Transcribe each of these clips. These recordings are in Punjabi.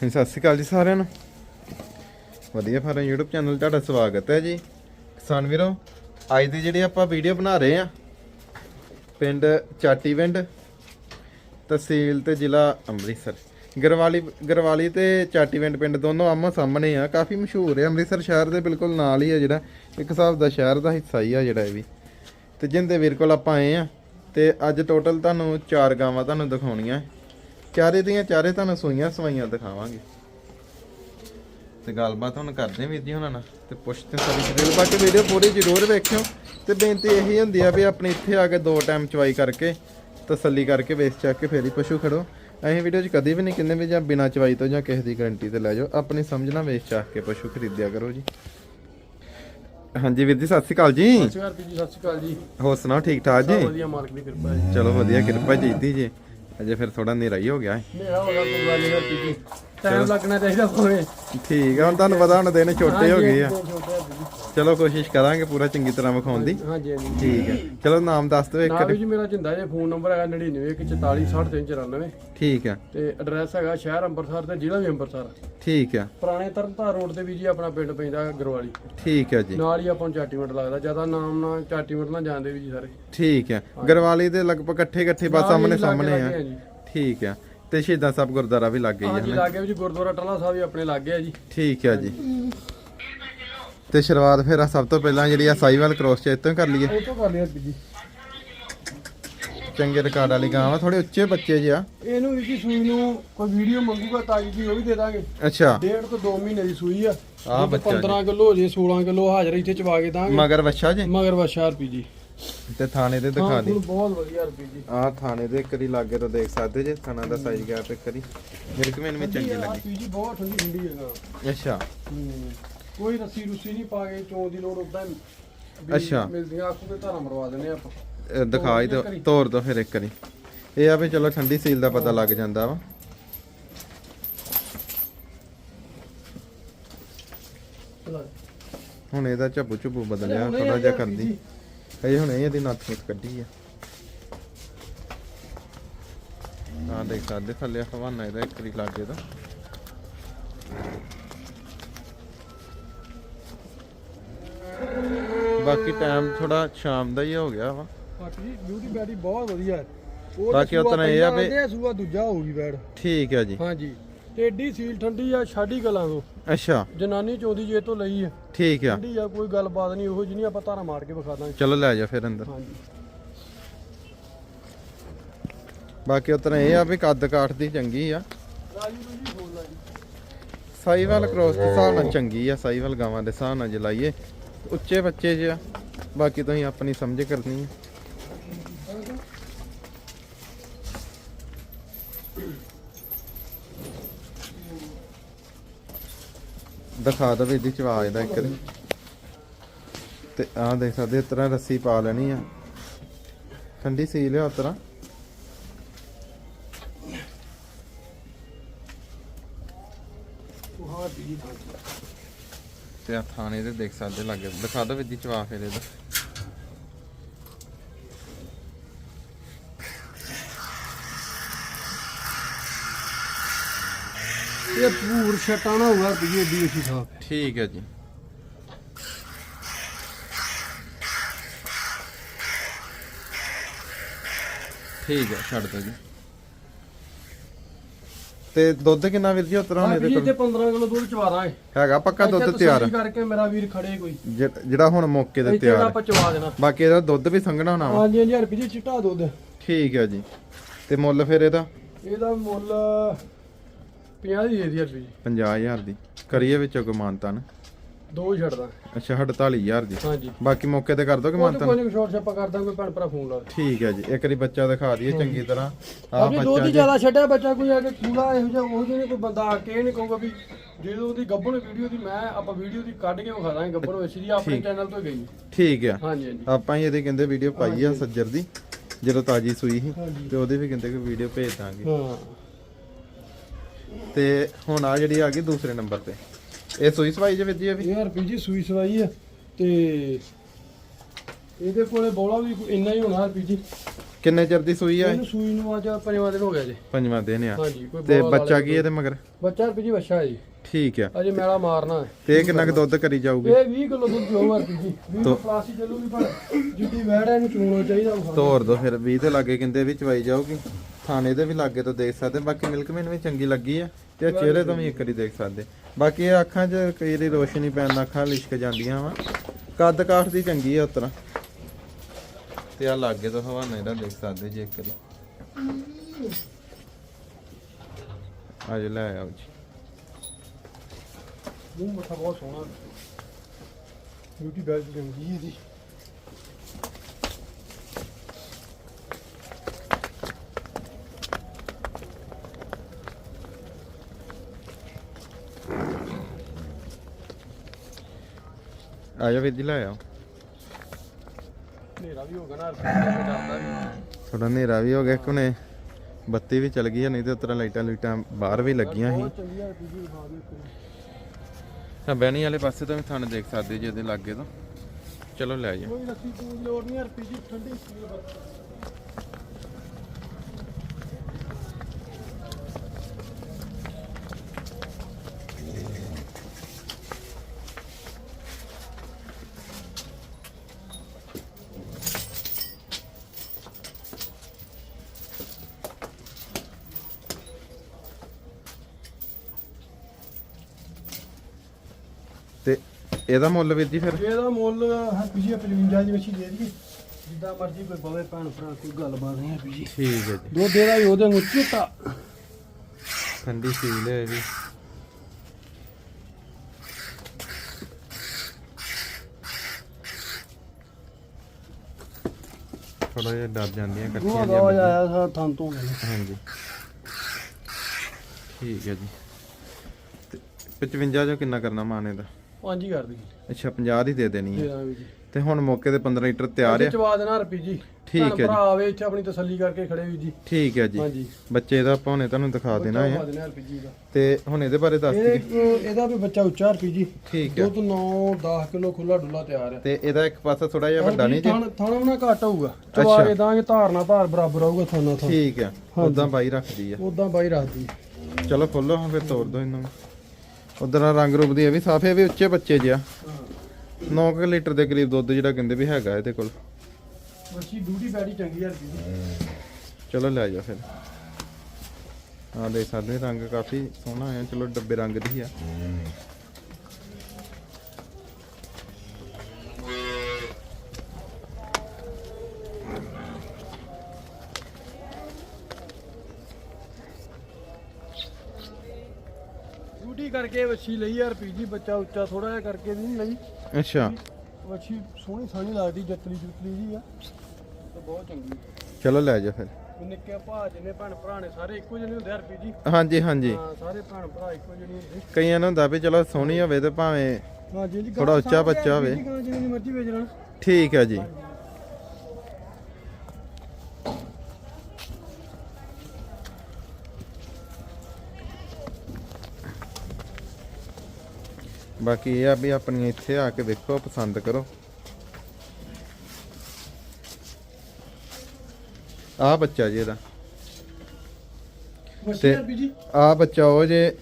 ਹਾਂਜੀ, ਸਤਿ ਸ਼੍ਰੀ ਅਕਾਲ ਜੀ ਸਾਰਿਆਂ ਨੂੰ। ਵਧੀਆ ਫਾਰਮ YouTube ਚੈਨਲ ਤੁਹਾਡਾ ਸਵਾਗਤ ਹੈ ਜੀ। ਕਿਸਾਨ ਵੀਰੋ, ਅੱਜ ਦੀ ਜਿਹੜੀ ਆਪਾਂ ਵੀਡੀਓ ਬਣਾ ਰਹੇ ਆ ਪਿੰਡ ਚਾਟੀਵਿੰਡ ਤਹਿਸੀਲ ਤੇ ਜ਼ਿਲ੍ਹਾ ਅੰਮ੍ਰਿਤਸਰ। ਗਰਵਾਲੀ ਗਰਵਾਲੀ ਤੇ ਚਾਟੀਵਿੰਡ ਪਿੰਡ ਦੋਨੋਂ ਆਮੋ ਸਾਹਮਣੇ ਆ। ਕਾਫੀ ਮਸ਼ਹੂਰ ਹੈ, ਅੰਮ੍ਰਿਤਸਰ ਸ਼ਹਿਰ ਦੇ ਬਿਲਕੁਲ ਨਾਲ ਹੀ ਆ ਜਿਹੜਾ, ਇੱਕ ਹਿਸਾਬ ਦਾ ਸ਼ਹਿਰ ਦਾ ਹਿੱਸਾ ਹੀ ਆ ਜਿਹੜਾ ਇਹ ਵੀ। ਤੇ ਜਿੰਦੇ ਵੀਰ ਕੋਲ ਆਪਾਂ ਆਏ ਆ ਤੇ ਅੱਜ ਟੋਟਲ ਤੁਹਾਨੂੰ ਚਾਰ ਗਾਵਾਂ ਤੁਹਾਨੂੰ ਦਿਖਾਉਣੀਆਂ। ਚਾਰੇ ਦੀਆਂ ਚਾਰੇ ਤੁਹਾਨੂੰ ਸੂਈਆਂ ਸਵਾਈਆਂ ਦਿਖਾਵਾਂਗੇ। ਤੇ ਗੱਲਬਾਤ ਹੁਣ ਕਰਦੇ ਵੀਰ ਜੀ ਉਹਨਾਂ ਨਾਲ ਤੇ ਪੁੱਛਦੇ ਸਾਰੀ ਡਿਟੇਲ ਬਾਕੀ ਵੀਡੀਓ ਪੂਰੀ ਜ਼ਰੂਰ ਵੇਖਿਓ ਤੇ ਬੇਨਤੀ ਇਹੀ ਹੁੰਦੀ ਆ ਵੀ ਆਪਣੀ ਇੱਥੇ ਆ ਕੇ ਦੋ ਟਾਈਮ ਚਵਾਈ ਕਰਕੇ ਤਸੱਲੀ ਕਰਕੇ ਵੇਚ ਚੱਕ ਕੇ ਫੇਰ ਹੀ ਪਸ਼ੂ ਖੜੋ। ਅਸੀਂ ਵੀਡੀਓ 'ਚ ਕਦੀ ਵੀ ਨਹੀਂ ਕਹਿੰਦੇ ਵੀ ਜਾਂ ਬਿਨਾਂ ਚਵਾਈ ਤੋਂ ਜਾਂ ਕਿਸੇ ਦੀ ਗਾਰੰਟੀ ਤੇ ਲੈ ਜਾਓ। ਆਪਣੀ ਸਮਝ ਨਾਲ ਵੇਚ ਚੱਕ ਕੇ ਪਸ਼ੂ ਖਰੀਦਿਆ ਕਰੋ ਜੀ। ਹਾਂਜੀ ਵੀਰ ਜੀ ਸਤਿ ਸ਼੍ਰੀ ਅਕਾਲ ਜੀ। ਸਤਿ ਸ਼੍ਰੀ ਅਕਾਲ ਜੀ ਸਤਿ ਸ਼੍ਰੀ ਅਕਾਲ ਜੀ। ਹੋਰ ਸੁਣਾਓ ਠੀਕ ਠਾਕ ਜੀ? ਵਧੀਆ ਮਾਲਕ ਦੀ ਕਿਰਪਾ ਹੈ। ਚਲੋ ਵਧੀਆ ਕਿਰਪਾ ਚਾਹੀਦੀ ਜੀ। ਅਜੇ ਫਿਰ ਥੋੜਾ ਹਨੇਰਾ ਹੀ ਹੋ ਗਿਆ ਹੈ। ਮੇਰਾ ਹੋ ਗਿਆ ਕੋਈ ਗੱਲ ਨਹੀਂ ਹਰਪੀ ਜੀ। ਟਾਈਮ ਲੱਗਣਾ ਚਾਹੀਦਾ ਹੋਵੇ ਠੀਕ ਆ ਹੁਣ ਤੁਹਾਨੂੰ ਪਤਾ ਹੁਣ ਦਿਨ ਛੋਟੇ ਹੋ ਗਏ ਆ। ਛੋਟੇ ਹਰਪੀ ਜੀ। ਚਲੋ ਕੋਸ਼ਿਸ਼ ਕਰਾਂਗੇ ਪੂਰਾ ਚੰਗੀ ਤਰ੍ਹਾਂ ਵਿਖਾਉਣ ਦੀ। ਹਾਂਜੀ ਹਾਂਜੀ। ਠੀਕ ਹੈ। ਚਲੋ ਨਾਮ ਦੱਸ ਦਿਓ ਇੱਕ ਨਾ ਵੀ ਜੀ ਮੇਰਾ ਜਿੰਦਾ ਜੇ ਫੋਨ ਨੰਬਰ ਹੈਗਾ 9914466394 ਠੀਕ ਹੈ। ਤੇ ਐਡਰੈਸ ਹੈਗਾ ਸ਼ਹਿਰ ਅੰਮ੍ਰਿਤਸਰ ਤੇ ਜ਼ਿਲ੍ਹਾ ਵੀ ਅੰਮ੍ਰਿਤਸਰ। ਠੀਕ ਹੈ। ਪੁਰਾਣੇ ਤਰਨਤਾਰਨ ਰੋਡ ਤੇ ਵੀ ਜੀ ਆਪਣਾ ਪਿੰਡ ਪੈਂਦਾ ਗਰਵਾਲੀ। ਠੀਕ ਹੈ ਜੀ। ਨਾਲ ਹੀ ਆਪਾਂ ਨੂੰ ਚਾਟੀਮਟ ਲੱਗਦਾ ਜ਼ਿਆਦਾ ਨਾਮ ਨਾਲ ਚਾਟੀਮਟ ਨਾਲ ਜਾਣਦੇ ਵੀ ਜੀ ਸਾਰੇ। ਠੀਕ ਹੈ। ਗਰਵਾਲੀ ਦੇ ਲਗਭਗ ਇਕੱਠੇ ਇਕੱਠੇ ਬਸ ਸਾਹਮਣੇ ਸਾਹਮਣੇ ਆ। ਠੀਕ ਹੈ। ਤੇ ਸ਼ਹੀਦਾਂ ਸਾਹਿਬ ਗੁਰਦੁਆਰਾ ਵੀ ਲੱਗ ਗਈ ਹਾਂਜੀ ਹੈ ਲਾਗੇ ਵੀ ਜੀ ਗੁਰਦੁਆਰਾ ਟਲਾ ਸਾਹਿਬ ਵੀ ਆਪਣੇ ਲਾਗੇ ਆ ਜੀ। ਠੀਕ ਹੈ ਜੀ। ਤੇ ਸ਼ੁਰੂਆਤ ਫਿਰ ਸਭ ਤੋਂ ਪਹਿਲਾਂ ਜਿਹੜੀ ਆ ਸਾਈਵਾਲ ਕ੍ਰੋਸ ਚ ਹੀ ਕਰ ਲਈਏ। ਉਹ ਤੋਂ ਕਰ ਲਿਆ ਜੀ। ਚੰਗੇ ਰਿਕਾਰਡ ਵਾਲੀ ਗਾਂ ਵਾ ਥੋੜੇ ਉੱਚੇ ਬੱਚੇ ਜੀ ਆ। ਇਹਨੂੰ ਵੀ ਜੀ ਸੂਈ ਨੂੰ ਕੋਈ ਵੀਡੀਓ ਮੰਗੂਗਾ ਤਾਜੀ ਦੀ ਉਹ ਵੀ ਦੇ ਦਾਂਗੇ। ਅੱਛਾ। ਡੇਢ ਤੋਂ 2 ਮਹੀਨੇ ਦੀ ਸੂਈ ਆ। ਦੁੱਧ ਬੱਚਾ 15 ਕਿਲੋ ਜੇ 16 ਕਿਲੋ ਹਾਜ਼ਰ ਇੱਥੇ ਚਵਾ ਕੇ ਦਾਂਗੇ। ਮਗਰ ਵੱਛਾ ਜੀ। ਮਗਰ ਵਸ਼ਾ ਰੁਪਈ ਜੀ। ਤੇ ਥਾਣੇ ਤੇ ਦਿਖਾ ਦੇ। ਬਹੁਤ ਵਧੀਆ ਰੁਪਈ ਜੀ। ਆਹ ਥਾਣੇ ਦੇ ਇੱਕ ਵਾਰੀ ਲਾਗੇ ਤੋਂ ਦੇਖ ਸਕਦੇ ਜੇ ਥਾਣਾ ਦਾ ਸਾਈਜ਼ ਗਿਆ ਤੇ ਕਰੀ ਮੇਰੇ ਕਿ ਮੈਨੂੰ ਵੀ ਚੰਗੀ ਲੱਗੀ। ਰੁਪਈ ਜੀ ਬਹੁਤ ਠੰਡੀ ਠੰਡੀ ਹੈਗਾ ਅੱਛਾ। ਕੋਈ ਰੱਸੀ ਰੁੱਸੀ ਨਹੀਂ ਪਾ ਕੇ ਚੋਂ ਦੀ ਲੋੜ ਉਦਾਂ ਹੀ ਅੱਛਾ। ਮਿਲਦੀਆਂ ਆਖੂ ਤੇ ਧਾਰਾ ਮਰਵਾ ਦਿੰਦੇ ਆਪਾਂ। ਇਹ ਦਿਖਾ ਹੀ ਦਿਓ, ਤੋਰ ਦੋ ਫਿਰ ਇੱਕ ਵਾਰੀ। ਇਹ ਆ ਵੀ ਚਲੋ ਠੰਡੀ ਸੀਲ ਦਾ ਪਤਾ ਲੱਗ ਜਾਂਦਾ ਵਾ। ਹੁਣ ਇਹਦਾ ਝੱਬੂ ਝੁੱਬੂ ਬਦਲਿਆ ਹੁਣੇ ਥੋੜਾ ਜਿਹਾ ਕਰਦੀ। ਇਹ ਹੁਣ ਇਹਦੀ ਨੱਥ ਨੁੱਥ ਕੱਢੀ ਆ। ਆ ਦੇਖ ਸਕਦੇ ਥੱਲੇ ਹਵਾਨਾ ਇਹਦਾ ਇੱਕ ਵਾਰੀ ਲਾਗੇ ਦਾ। ਬਾਕੀ ਟਾਈਮ ਥੋੜਾ ਸ਼ਾਮ ਦਾ ਹੀ ਹੋ ਗਿਆ ਵਾ। ਬਾਕੀ ਬਿਊਟੀ ਬੈਡੀ ਬਹੁਤ ਵਧੀਆ ਹੈ। ਉਹ ਬਾਕੀ ਉਤਨਾ ਇਹ ਆ ਵੀ- ਆਉਂਦੇ ਸੂਆ ਦੂਜਾ ਹੋਊਗੀ ਬੈਡ ਠੀਕ ਹੈ ਜੀ। ਹਾਂਜੀ। ਤੇ ਏਡੀ ਸੀਲ ਠੰਡੀ ਆ ਛਾਡੀ ਗਲਾਂ ਤੋਂ। ਅੱਛਾ। ਜਨਾਨੀ ਚੋਦੀ ਜੇ ਤੋਂ ਲਈ ਆ। ਠੀਕ ਆ। ਠੰਡੀ ਆ ਕੋਈ ਗੱਲਬਾਤ ਨਹੀਂ ਉਹੋ ਜਿਹੀ ਆਪਾਂ ਧਾਰਾ ਮਾਰ ਕੇ ਵਿਖਾ ਦਾਂਗੇ। ਚਲੋ ਲੈ ਜਾ ਫਿਰ ਅੰਦਰ। ਹਾਂਜੀ। ਬਾਕੀ ਉਤਨਾ ਇਹ ਆ ਵੀ ਕੱਦ ਕਾਠ ਦੀ ਚੰਗੀ ਆ। ਰਾਜੂ ਲਾ ਜੀ। ਸਾਈਵਾਲ ਕ੍ਰੋਸ ਦੇ ਹਿਸਾਬ ਨਾਲ ਚੰਗੀ ਆ ਸਾਈਵਾਲ ਗਾਵਾਂ ਦੇ ਹਿਸਾਬ ਨਾਲ ਜਲਾਈਏ ਉੱਚੇ ਬੱਚੇ ਜਿਆ ਬਾਕੀ ਤੁਸੀਂ ਆਪਣੀ ਸਮਝ ਕਰਨੀ ਆ। ਦਿਖਾ ਦਵੇ ਇਹਦੀ ਚਵਾਜ ਦਾ ਇੱਕ ਵਾਰੀ। ਤੇ ਆਹ ਦੇਖ ਸਕਦੇ ਇਸ ਤਰ੍ਹਾਂ ਰੱਸੀ ਪਾ ਲੈਣੀ ਆ। ਠੰਡੀ ਸੀ ਲਿਆ ਤਰ੍ਹਾਂ। ਉਹ ਹਾਂ ਜੀ ਤੇ ਆ ਥਾਣੇ ਦੇ ਦੇਖ ਸਕਦੇ ਲੱਗੇ ਦਿਖਾ ਦੋ ਵਿੱਦੀ ਚਵਾ ਫਿਰ ਇਹਦਾ। ਇਹ ਪੂਰ ਛਟਾਣਾ ਹੋਊਗਾ ਵੀ ਏਡੀ ਅੱਛੀ ਸਾਫ਼ ਠੀਕ ਹੈ ਜੀ। ਠੀਕ ਹੈ ਛੱਡ ਦੋ ਜੀ। ਤੇ ਦੁੱਧ ਕਿੰਨਾ ਵੀਰ ਜੀ ਉਤਰਾ ਹੁਣ ਹਾਂ ਇਹਦੇ ਜੀ ਕੋਲ? ਇੱਥੇ 15 ਕਿਲੋ ਦੁੱਧ ਚਵਾ ਦਾਂਗੇ। ਹੈਗਾ ਪੱਕਾ ਦੁੱਧ ਤਿਆਰ। ਤਸੱਲੀ ਕਰਕੇ ਮੇਰਾ ਵੀਰ ਖੜੇ ਕੋਈ। ਜਿਹੜਾ ਹੁਣ ਮੌਕੇ ਤੇ ਤਿਆਰ ਹੈ। ਆਪਾਂ ਚਵਾ ਦੇਣਾ। ਬਾਕੀ ਇਹਦਾ ਦੁੱਧ ਵੀ ਸੰਘਣਾ ਹੋਣਾ ਵਾ। ਹਾਂਜੀ ਹਾਂਜੀ ਹਰਪੀ ਜੀ ਚਿੱਟਾ ਦੁੱਧ। ਠੀਕ ਹੈ ਜੀ। ਤੇ ਮੁੱਲ ਫਿਰ ਇਹਦਾ? ਇਹਦਾ ਮੁੱਲ 50 ਦੀ ਦੇ ਦੀ ਹਰਪੀ ਜੀ। 50000 ਦੀ। ਕਰੀਏ ਵਿੱਚੋਂ ਕੋਈ ਮਾਨਤਾਨ ਦੋ ਹੀ ਛੱਡਦਾ। ਅੱਛਾ 48000 ਦੀ ਹਾਂਜੀ। ਬਾਕੀ ਮੌਕੇ ਤੇ ਕਰ ਦੋ ਕਿ ਉਹ ਤੇ ਮਾਨਤਾਨ ਕੋਈ ਨਹੀਂ ਸ਼ੋਰ ਛਾਪਾ ਕਰਦਾ ਕੋਈ ਭੈਣ ਭਰਾ ਫੋਨ ਲਾ ਠੀਕ ਹੈ ਜੀ ਇੱਕ ਵਾਰੀ ਬੱਚਾ ਦਿਖਾ ਦਈਏ ਚੰਗੀ ਤਰ੍ਹਾਂ। ਆ ਬੱਚਾ ਹੀ ਜੀ। ਜ਼ਿਆਦਾ ਛੱਡਿਆ ਬੱਚਾ ਕੋਈ ਆ ਕੇ ਕੂੜਾ ਇਹੋ ਜਿਹਾ ਉਹ ਜਿਹੇ ਕੋਈ ਬੰਦਾ ਆ ਕੇ ਇਹ ਨਹੀਂ ਕਹੂਗਾ ਵੀ ਜਦੋਂ ਉਹਦੀ ਗੱਬਣ ਵੀਡੀਓ ਦੀ ਮੈਂ ਆਪਾਂ ਵੀਡੀਓ ਦੀ ਕੱਢ ਕੇ ਵਿਖਾ ਦਾਂਗੇ ਗੱਬਣ ਵਿੱਚ ਦੀ ਆਪਣੇ ਚੈਨਲ ਤੋਂ ਗਈ। ਠੀਕ ਆ। ਹਾਂਜੀ ਹਾਂਜੀ। ਆਪਾਂ ਹੀ ਇਹਦੇ ਕਹਿੰਦੇ ਵੀਡੀਓ ਪਾਈ ਆ ਸੱਜਰ ਦੀ ਜਦੋਂ ਤਾਜੀ ਸੂਈ ਸੀ। ਤੇ ਉਹਦੇ ਵੀ ਕਹਿੰਦੇ ਕਿ ਵੀਡੀਓ ਭੇਜ ਦਾਂਗੇ। ਹਾਂ। ਤੇ ਹੁਣ ਆ ਜਿਹੜੀ ਆ ਗਈ ਦੂਸਰੇ ਨੰਬਰ ਤੇ। ਇਹ ਸੂਈ ਸਵਾਈ ਜੇ ਜੀ ਇਹ ਵੀ? ਇਹ ਹਰਪੀ ਜੀ ਸੂਈ ਸਵਾਈ ਆ ਤੇ ਇਹਦੇ ਕੋਲੇ ਬੋਲਾ ਵੀ ਇੰਨਾ ਹੀ ਹੋਣਾ ਹਰਪੀ ਜੀ। ਕਿੰਨੇ ਚਿਰ ਦੀ ਸੂਈ ਆ ਇਹ? ਇਹਨੂੰ ਸੂਈ ਨੂੰ ਅੱਜ ਪੰਜਵਾਂ ਦਿਨ ਹੋ ਗਿਆ ਜੀ। ਪੰਜਵਾਂ ਦਿਨ ਆ। ਹਾਂਜੀ ਕੋਈ ਤੇ ਬੋਲ ਬੱਚਾ ਕੀ ਇਹਦੇ ਮਗਰ? ਬੱਚਾ ਰੁਪਏ ਜੀ ਬੱਚਾ ਹੈ ਜੀ। ਠੀਕ ਆ। ਅਜੇ ਮੈਲਾ ਮਾਰਨਾ ਹੈ। ਤੇ ਇਹ ਕਿੰਨਾ ਕੁ ਦੁੱਧ ਕਰੀ ਜਾਊਗੀ? ਇਹ 20 ਕਿਲੋ ਦੁੱਧ ਜੋ ਰੁਪਏ ਜੀ। 20 ਤੋ- ਪਲਾਸੀ ਚੱਲੂਗੀ ਪਰ ਜਿੱਡੀ ਵੈੜ ਹੈ ਇਹਨੂੰ ਚੂਣਾ ਚਾਹੀਦਾ ਉਹ। ਤੋਰ ਦੋ ਫਿਰ 20 ਤੇ ਲਾਗੇ ਕਿੰਦੇ ਵੀ ਚਵਾਈ ਜਾਊਗੀ। ਥਾਣੇ ਦੇ ਵੀ ਲਾਗੇ ਤੋਂ ਦੇਖ ਸਕਦੇ ਬਾਕੀ ਮਿਲਕਮੈਨ ਵੀ ਚੰਗੀ ਲੱਗੀ ਆ ਤੇ ਆਹ ਚਿਹਰੇ ਤੋਂ ਵੀ ਇੱਕ ਵਾਰੀ ਦੇਖ ਸਕਦੇ ਬਾਕੀ ਇਹ ਅੱਖਾਂ 'ਚ ਕਈ ਵਾਰੀ ਰੋਸ਼ਨੀ ਪੈਣ ਨਾਲ ਅੱਖਾਂ ਲਿਸ਼ਕ ਜਾਂਦੀਆਂ ਵਾ। ਕੱਦ ਕਾਠ ਦੀ ਚੰਗੀ ਆ ਉਤਰਾ ਤੇ ਆ ਲਾਗੇ ਤੋਂ ਹਵਾਨਾ ਇਹਦਾ ਦੇਖ ਸਕਦੇ ਜੇ ਇੱਕ ਵਾਰੀ। ਅੱਜ ਲੈ ਆਓ ਜੀ। ਮੂੰਹ ਮੱਥਾ ਬਹੁਤ ਸੋਹਣਾ। ਬਿਊਟੀ ਬੈਲਟ ਚੰਗੀ ਇਹਦੀ। ਆ ਜਾ ਵੀਰ ਜੀ ਲੈ ਆਓ। ਹਨੇਰਾ ਵੀ ਹੋ ਗਿਆ ਨਾ ਡਰਦਾ ਵੀ। ਥੋੜਾ ਹਨੇਰਾ ਵੀ ਹੋ ਗਿਆ ਕੋਨੇ ਬੱਤੀ ਵੀ ਚਲ ਗਈ ਆ ਨਹੀਂ ਤੇ ਉਤਰਾ ਲਾਈਟਾਂ ਲੂਟਾਂ ਬਾਹਰ ਵੀ ਲੱਗੀਆਂ ਸੀ। ਬਹੁਤ ਚੰਗੀ ਹੈ ਬੀਜੀ ਵਿਖਾ ਦਿਓ ਇੱਕ ਵਾਰੀ। ਤਾਂ ਬਹਿਣੀ ਵਾਲੇ ਪਾਸੇ ਤੋਂ ਵੀ ਥਾਣੇ ਦੇਖ ਸਕਦੇ ਜੇ ਇਹਦੇ ਲਾਗੇ ਤੋਂ। ਚਲੋ ਲੈ ਜਾ ਕੋਈ ਰੱਸੀ ਪੂਜ ਲੋੜ ਨਹੀਂ ਰੁਪਏ ਜੀ ਠੰਡੀ ਸੀ ਬਸ। ਤੇ ਇਹਦਾ ਮੁੱਲ ਵੀਰ ਜੀ ਫਿਰ? ਇਹਦਾ ਮੁੱਲ ਹੈ ਪੀਜੀ 55 ਦੀ ਮੱਛੀ ਦੇ ਦਈਏ। ਜਿੱਦਾਂ ਮਰਜ਼ੀ ਕੋਈ ਬਵੇ ਭੈਣ ਭਰਾ ਕੋਈ ਗੱਲਬਾਤ ਨਹੀਂ ਹੈ ਪੀਜੀ ਠੀਕ ਹੈ ਜੀ। ਦੋ ਦੇਰਾ ਹੀ ਉਹਦੇ ਨੂੰ ਚਿੱਟਾ ਠੰਡੀ ਫੀਲ ਹੈ ਵੀ। ਥੋੜਾ ਜਿਹਾ ਡਰ ਜਾਂਦੀਆਂ ਉਹ ਇਕੱਠੀਆਂ ਦਾ ਜਿਹੀਆਂ ਆਇਆ ਸਾ ਥਾਂ ਤੋਂ ਹਾਂਜੀ। ਠੀਕ ਹੈ ਜੀ। ਤੇ 55 ਜੋ ਕਿੰਨਾ ਕਰਨਾ ਮਾਨੇ ਦਾ ਪੰਜ ਹੀ ਕਰ ਦੀ ਅੱਛਾ 50 ਦੀ ਦੇ ਦੇਣੀ ਦੇ ਹੈ ਦਾਂਗੇ ਜੀ। ਤੇ ਹੁਣ ਮੌਕੇ ਤੇ 15 ਲੀਟਰ ਤਿਆਰ ਆ। ਚਵਾ ਦੇਣਾ ਰੁਪਏ ਜੀ। ਠੀਕ ਹੈ ਜੀ। ਭਰਾ ਆਵੇ ਇੱਥੇ ਆਪਣੀ ਤਸੱਲੀ ਕਰਕੇ ਖੜੇ ਵੀ ਜੀ। ਠੀਕ ਹੈ ਜੀ। ਹਾਂਜੀ। ਬੱਚੇ ਦਾ ਆਪਾਂ ਹੁਣੇ ਤੁਹਾਨੂੰ ਦਿਖਾ ਦੇਣਾ ਚਵਾ ਹੈ। ਦੇਣਾ ਰੁਪਏ ਜੀ ਦਾ। ਤੇ ਹੁਣ ਇਹਦੇ ਬਾਰੇ ਦੱਸ ਇਹ ਦਿਓ ਇਹਦਾ ਵੀ ਬੱਚਾ ਉੱਚਾ ਰੁਪਏ ਜੀ। ਠੀਕ ਹੈ। ਦੁੱਧ 9 10 ਕਿਲੋ ਖੁੱਲਾ ਡੁੱਲਾ ਤਿਆਰ ਹੈ। ਤੇ ਇਹਦਾ ਇੱਕ ਪਾਸਾ ਥੋੜਾ ਜਿਹਾ ਵੱਡਾ ਨਹੀਂ ਜੀ? ਥਣ ਥਣ ਨਾ ਘੱਟ ਹੋਊਗਾ। ਚਵਾ ਕੇ ਦਾਂਗੇ ਧਾਰਨਾ ਧਾਰ ਬਰਾਬਰ ਆਊਗਾ ਥਾਨਾ ਥਾਂ। ਠੀਕ ਹੈ। ਉਦਾਂ ਬਾਈ ਰੱਖਦੀ ਆ। ਉਦਾਂ ਬਾਈ ਰੱਖਦੀ। ਚਲੋ ਖੋਲੋ ਹਾਂ ਫਿਰ ਤੋੜ ਦੋ ਇਹਨਾਂ। ਨੂੰ ਉਧਰ ਰੰਗ ਰੂਪ ਦੀ ਇਹ ਵੀ ਸਾਫ਼ ਹੈ ਵੀ ਉੱਚੇ ਬੱਚੇ ਜਿਆ 9 ਲੀਟਰ ਦੇ ਕਰੀਬ ਦੁੱਧ ਜਿਹੜਾ ਕਹਿੰਦੇ ਵੀ ਹੈਗਾ ਇਹਦੇ ਕੋਲ। ਬੱਚੀ ਡਿਊਟੀ ਬੈਡੀ ਚੰਗੀ ਜੀ ਚਲੋ ਲੈ ਜਾ ਫਿਰ। ਹਾਂ ਦੇਖ ਸਕਦੇ ਹੋ ਰੰਗ ਕਾਫੀ ਸੋਹਣਾ ਹੈ ਚਲੋ ਡੱਬੇ ਰੰਗ ਦੀ ਆ। ਬੱਚੀ ਲਈ ਯਾਰ ਪੀਜੀ ਬੱਚਾ ਉੱਚਾ ਥੋੜਾ ਜਿਹਾ ਕਰਕੇ ਵੀ ਨਹੀਂ ਲਈ। ਅੱਛਾ। ਬੱਚੀ ਸੋਹਣੀ ਸਾਣੀ ਲੱਗਦੀ ਜੱਤਲੀ ਜੁਤਲੀ ਜੀ ਆ। ਤੇ ਬਹੁਤ ਚੰਗੀ ਚਲੋ ਲੈ ਜਾ ਫਿਰ। ਨਿੱਕੇ ਭਾ ਜਿੰਨੇ ਭੈਣ ਭਰਾ ਨੇ ਸਾਰੇ ਇੱਕੋ ਜਿਹੇ ਹੁੰਦੇ ਆ ਰੁਪਏ ਜੀ। ਹਾਂਜੀ ਹਾਂਜੀ। ਹਾਂ ਸਾਰੇ ਭੈਣ ਭਰਾ ਇੱਕੋ ਜਿਹੇ ਹੁੰਦੇ। ਕਈਆਂ ਨੂੰ ਹੁੰਦਾ ਵੀ ਚਲੋ ਸੋਹਣੀ ਹੋਵੇ ਤੇ ਭਾਵੇਂ ਹਾਂ ਜੀ ਜੀ ਥੋੜ੍ਹਾ ਉੱਚਾ ਬੱਚਾ ਹੋਵੇ। ਜਿੰਨੀ ਮਰਜ਼ੀ ਵੇਚ ਲੈਣ। ਠੀਕ ਹੈ ਜੀ। ਬਾਕੀ ਇਹ ਆ ਵੀ ਆਪਣੀਆਂ ਇੱਥੇ ਆ ਕੇ ਵੇਖੋ ਪਸੰਦ ਕਰੋ। ਆ ਬੱਚਾ ਜੀ ਇਹਦਾ। ਤੇ- ਆ ਬੱਚਾ ਉਹ ਜੇ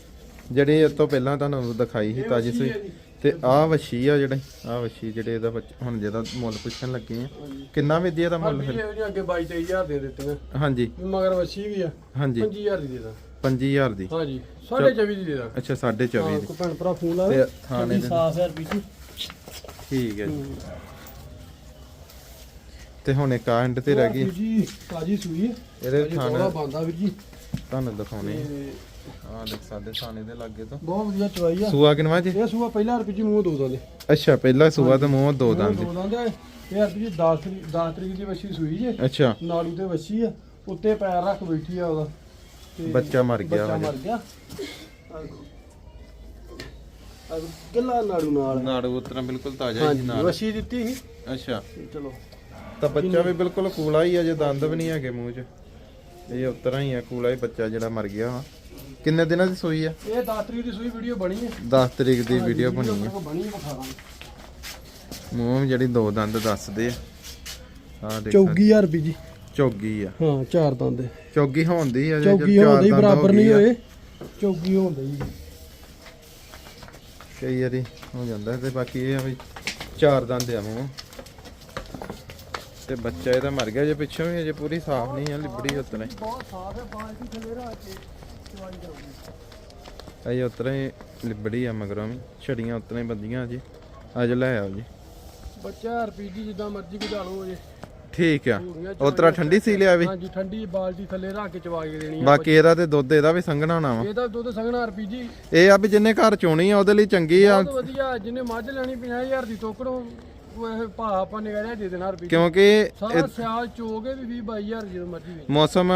ਜਿਹੜੀ ਇਹ ਤੋਂ ਪਹਿਲਾਂ ਤੁਹਾਨੂੰ ਦਿਖਾਈ ਸੀ ਤਾਜੀ ਵੱਛੀ ਜੀ। ਤੇ ਆ ਵਸ਼ੀ ਆ ਜਿਹੜੇ ਆ ਵਸ਼ੀ ਜਿਹੜੇ ਇਹਦਾ ਬੱਚਾ ਹੁਣ ਜਿਹਦਾ ਮੁੱਲ ਪੁੱਛਣ ਲੱਗੇ ਆ। ਕਿੰਨਾ ਵੀ ਇਹਦਾ ਮੁੱਲ ਫਿਰ? ਅੱਗੇ 22 23000 ਦੇ ਦਿੱਤੇ ਹਾਂਜੀ। ਮਗਰ ਵੱਛੀ ਵੀ ਆ। ਹਾਂਜੀ। 5000 ਦੀ ਦੇ ਦਾਂ। 25000 ਦੀ। ਹਾਂਜੀ 24 ਦੀ ਦੇ ਦਾਂ ਅੱਛਾ 24.5 ਹਾਂ ਦੀ। ਕੋਈ ਭੈਣ ਭਰਾ ਫੋਨ ਲਾਵੇ ਤੇ ਥਾਣੇ ਥਾਣੇ ਦੇ 7000 ਰੁਪਏ ਜੀ ਠੀਕ ਹੈ ਜੀ। ਤੇ ਹੁਣ ਇੱਕ ਆ ਐਂਡ ਤੇ ਰਹਿ ਗਈ। ਜੀ ਤਾਜੀ ਸੂਈ ਹੈ। ਇਹਦੇ ਅਜੇ ਥਾਣੇ ਬੋਲਾ ਬੰਦਾ ਵੀਰ ਜੀ। ਤੁਹਾਨੂੰ ਦਿਖਾਉਣੇ ਤੇ ਆ ਦੇਖ ਸਕਦੇ ਥਾਣੇ ਦੇ ਲਾਗੇ ਤੋਂ। ਬਹੁਤ ਵਧੀਆ ਚਵਾਈ ਆ। ਸੂਆ ਕਿਨਵਾ ਜੀ? ਇਹ ਸੂਆ ਪਹਿਲਾ ਰੁਪਏ ਜੀ ਮੂੰਹ ਦੋ ਦੰਦੇ ਅੱਛਾ ਪਹਿਲਾ ਸੂਆ ਤੇ ਮੂੰਹ ਦੋ ਦੰਦ ਦੋ ਦੰਦ ਇਹ ਰੁਪਏ ਜੀ 10 ਤਰੀਕ 10 ਤਰੀਕ ਦੀ ਵੱਛੀ ਸੂਈ ਜੇ। ਅੱਛਾ। ਨਾੜੂ ਤੇ ਵੱਛੀ ਆ। ਉੱਤੇ ਪੈਰ ਰੱਖ ਬੈਠੀ ਆ ਉਹਦਾ। ਤੇ ਬੱਚਾ ਮਰ ਗਿਆ ਬੱਚਾ ਮਰ ਗਿਆ। ਗੱਲਾ ਨਾੜੂ ਨਾਲ। ਨਾੜੂ ਉਤਰਾ ਬਿਲਕੁਲ ਤਾਜ਼ਾ ਹੀ ਹਾਂਜੀ ਨਾਲ। ਵੱਛੀ ਦਿੱਤੀ ਸੀ। ਅੱਛਾ। ਚਲੋ। ਤਾਂ ਬੱਚਾ ਵੀ ਬਿਲਕੁਲ ਕੂਲਾ ਹੀ ਆ ਜੇ ਦੰਦ ਵੀ ਨਹੀਂ ਹੈਗੇ ਮੂੰਹ 'ਚ। ਇਹ ਉਤਰਾ ਹੀ ਆ ਕੂਲਾ ਹੀ ਬੱਚਾ ਜਿਹੜਾ ਮਰ ਗਿਆ ਵਾ। ਕਿੰਨੇ ਦਿਨਾਂ ਦੀ ਸੂਈ ਆ? ਇਹ 10 ਤਰੀਕ ਦੀ ਸੂਈ ਵੀਡੀਓ ਬਣੀ ਹੈ 10 ਤਰੀਕ ਦੀ ਵੀਡੀਓ ਬਣੀ ਆ। ਕੋਲ ਬਣੀ ਹੈ ਵਿਖਾ ਦਾਂਗੇ। ਮੂੰਹ ਵੀ ਜਿਹੜੀ ਦੋ ਦੰਦ ਦੱਸਦੇ ਆ। ਆ ਦੇਖ ਸਕਦੇ। 24000 ਰੁਪਏ ਜੀ। ਚੌਗੀ ਆ। ਹਾਂ ਚਾਰ ਦੰਦ। ਚੌਗੀ ਹੋਣਦੀ ਆ ਚੌਗੀ ਹੁੰਦੀ ਬਰਾਬਰ ਨਹੀਂ। ਹੋਏ। ਚੌਗੀ ਹੁੰਦੀ ਕਈ ਵਾਰੀ ਹੋ ਜਾਂਦਾ ਤੇ ਬਾਕੀ ਇਹ ਆ ਵੀ ਚਾਰ ਦੰਦ ਆ ਮੂੰਹ। ਤੇ ਬੱਚਾ ਇਹਦਾ ਮਰ ਗਿਆ ਜੇ ਪਿੱਛੋਂ ਵੀ ਅਜੇ ਪੂਰੀ ਸਾਫ਼ ਨਹੀਂ ਆ ਲਿਬੜੀ ਉਤਨੇ ਬਹੁਤ ਸਾਫ਼ ਹੈ ਬਾਲਟੀ ਥੱਲੇ ਰੱਖ ਕੇ ਚਵਾਈ ਜਾਊਗੀ ਅਜੇ ਉਤਰੇ ਲਿਬੜੀ ਆ ਮਗਰੋਂ ਵੀ ਛੜੀਆਂ ਉਤਨੇ ਬੰਦੀਆਂ ਜੀ ਅੱਜ ਲੈ ਆਓ ਜੀ। ਬੱਚਾ ਆਰਪੀਜੀ ਜਿੱਦਾਂ ਮਰਜ਼ੀ ਕਢਾ ਲਓ ਜੇ ਠੀਕ ਆ। ਪੂਰੀਆਂ ਉਤਰਾ ਠੰਡੀ ਸੀ ਲਿਆ ਵੀ। ਹਾਂਜੀ ਠੰਡੀ ਬਾਲਟੀ ਥੱਲੇ ਰੱਖ ਕੇ ਚਵਾ ਕੇ ਦੇਣੀ ਆ ਬਾਕੀ ਇਹਦਾ ਤੇ ਦੁੱਧ ਇਹਦਾ ਵੀ ਸੰਘਣਾ ਹੋਣਾ ਵਾ। ਇਹਦਾ ਦੁੱਧ ਸੰਗਣਾ ਆਰਪੀਜੀ ਇਹ ਆ ਵੀ ਜਿੰਨੇ ਘਰ ਚੋਣੀ ਆ ਉਹਦੇ ਲਈ ਚੰਗੀ ਆ। ਬਹੁਤ ਵਧੀਆ ਜਿਹਨੇ ਮੱਝ ਲੈਣੀ 50000 ਦੀ ਟੋਕੜੋਂ ਉਹ ਇਹ ਭਾ ਆਪਾਂ ਨੇ ਕਰਿਆ ਦੇ ਦੇਣਾ ਆਰਪੀਜੀ ਕਿਉਂਕਿ ਸਾਰਾ ਸਿਆਲ ਚੋਗੇ ਵੀ 20 22000 ਜਦੋਂ ਮਰਜ਼ੀ ਵੇਚ। ਮੌਸਮ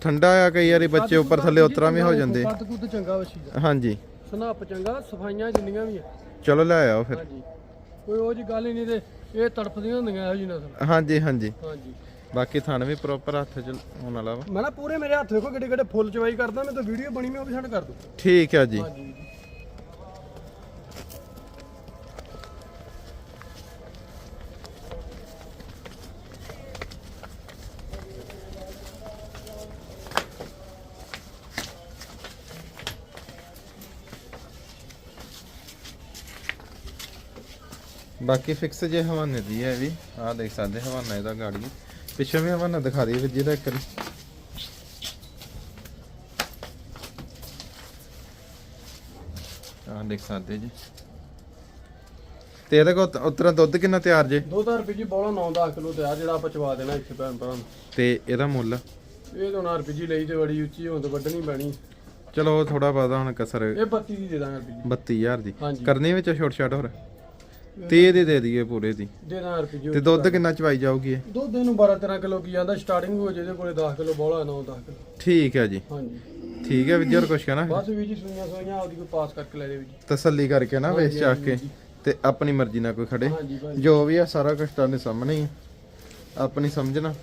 ਠੰਡਾ ਆ ਕਈ ਵਾਰੀ ਬੱਚੇ ਉੱਪਰ ਥੱਲੇ ਉਤਰਾ ਵੀ ਹੋ ਜਾਂਦੇ। ਕੱਦ ਕੁੱਦ ਚੰਗਾ ਵਸੀ ਦਾ। ਹਾਂਜੀ। ਸਨਾਪ ਚੰਗਾ ਸਫਾਈਆਂ ਜਿੰਨੀਆਂ ਵੀ ਆ। ਚਲੋ ਲੈ ਆਓ ਫਿਰ। ਹਾਂਜੀ। ਕੋਈ ਉਹ ਜੀ ਗੱਲ ਹੀ ਨਹੀਂ ਤੇ ਇਹ ਤੜਫਦੀਆਂ ਹੁੰਦੀਆਂ ਇਹੋ ਜੀ ਨਸਲ। ਹਾਂਜੀ ਹਾਂਜੀ। ਹਾਂਜੀ। ਬਾਕੀ ਥਣ ਵੀ ਪ੍ਰੋਪਰ ਹੱਥ ਚ ਹੋਣ ਵਾਲਾ ਵਾ। ਮੈਂ ਨਾ ਪੂਰੇ ਮੇਰੇ ਹੱਥ ਵੇਖੋ ਕਿੱਡੇ ਕਿੱਡੇ ਫੁੱਲ ਚਵਾਈ ਕਰਦਾ ਮੈਂ ਤਾਂ ਵੀਡੀਓ ਬਣੀ ਮੈਂ ਉਹ ਵੀ ਸੈਂਡ ਕਰ ਦੂੰ। ਠੀਕ ਆ ਜੀ। ਹਾਂਜੀ। ਬਾਕੀ ਫਿਕਸ ਜੇ ਹਵਾਨੇ ਦੀ ਹੈ ਵੀ ਆਹ ਦੇਖ ਸਕਦੇ ਹਵਾਨਾ ਇਹਦਾ ਗਾੜੀ। ਪਿੱਛੇ ਵੀ ਹਵਾਨਾ ਦਿਖਾ ਦਈਏ ਫਿਰ ਜਿਹਦਾ ਇੱਕ। ਆਹ ਦੇਖ ਸਕਦੇ ਜੀ। ਤੇ ਇਹਦੇ ਕੋ ਉਤਰਾ ਦੁੱਧ ਕਿੰਨਾ ਤਿਆਰ ਜੇ? 2000 ਰੁਪਏ ਜੀ ਬੋਲਾ 9-10 ਕਿਲੋ ਤੇ ਆ ਜਿਹੜਾ ਆਪਾਂ ਚਵਾ ਦੇਣਾ ਇੱਥੇ ਭੈਣ ਭਰਾ ਨੂੰ ਤੇ ਇਹਦਾ ਮੁੱਲ? ਇਹ ਤਾਂ 9 ਰੁਪਏ ਜੀ ਲਈ ਤੇ ਬੜੀ ਉੱਚੀ ਹੋਣ ਤੇ ਵੱਢਣੀ ਪੈਣੀ। ਚਲੋ ਥੋੜਾ ਬਹੁਤਾ ਹੁਣ ਕਸਰ ਇਹ 32 ਦੀ ਦੇ ਦਾਂਗੇ ਰੁਪਏ ਜੀ। 32000 ਦੀ। ਕਰਨੀ ਵਿੱਚ ਛੋਟ ਛਾਟ ਹੋਰ? 30 ਦੀ ਦੇ ਦਈਏ ਪੂਰੇ ਦੀ। ਰੁਪਏ ਤੇ ਦੁੱਧ ਕਿੰਨਾ ਚਵਾਈ ਜਾਊਗੀ ਇਹ? ਦੁੱਧ ਇਹਨੂੰ 12-13 ਕਿਲੋ ਕੀ ਜਾਂਦਾ ਸਟਾਰਟਿੰਗ ਹੋ ਜਿਹਦੇ ਕੋਲੇ 10 ਕਿਲੋ ਬੋਲਾ 9-10 ਕਿਲੋ। ਠੀਕ ਹੈ ਜੀ। ਹਾਂਜੀ। ਠੀਕ ਹੈ ਵਿਜਰ ਕੁਛ ਕਹਿਣਾ? ਬਸ ਵੀ ਜੀ ਸੁਈਆਂ ਸੁਈਆਂ ਆਪਦੀ ਕੋਈ ਪਾਸ ਕਰਕੇ ਲੈ ਦੇ ਵੀ ਜੀ। ਤਸੱਲੀ ਕਰਕੇ ਨਾ ਵੇਚ ਚਾਕ ਕੇ ਤੇ ਆਪਣੀ ਮਰਜ਼ੀ ਨਾਲ ਕੋਈ ਖੜੇ। ਹਾਂਜੀ ਭਾਈ ਜੋ ਵੀ ਆ ਸਾਰਾ ਕੁਝ ਤੁਹਾਡੇ ਸਾਹਮਣੇ ਹੀ ਆ। ਆਪਣੀ ਸਮਝਣਾ।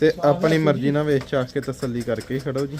ਤੇ ਆਪਣੀ ਮਰਜ਼ੀ ਨਾਲ ਵੇਚ ਚਾਕ ਕੇ ਤਸੱਲੀ ਕਰਕੇ ਹੀ ਖੜੋ ਜੀ।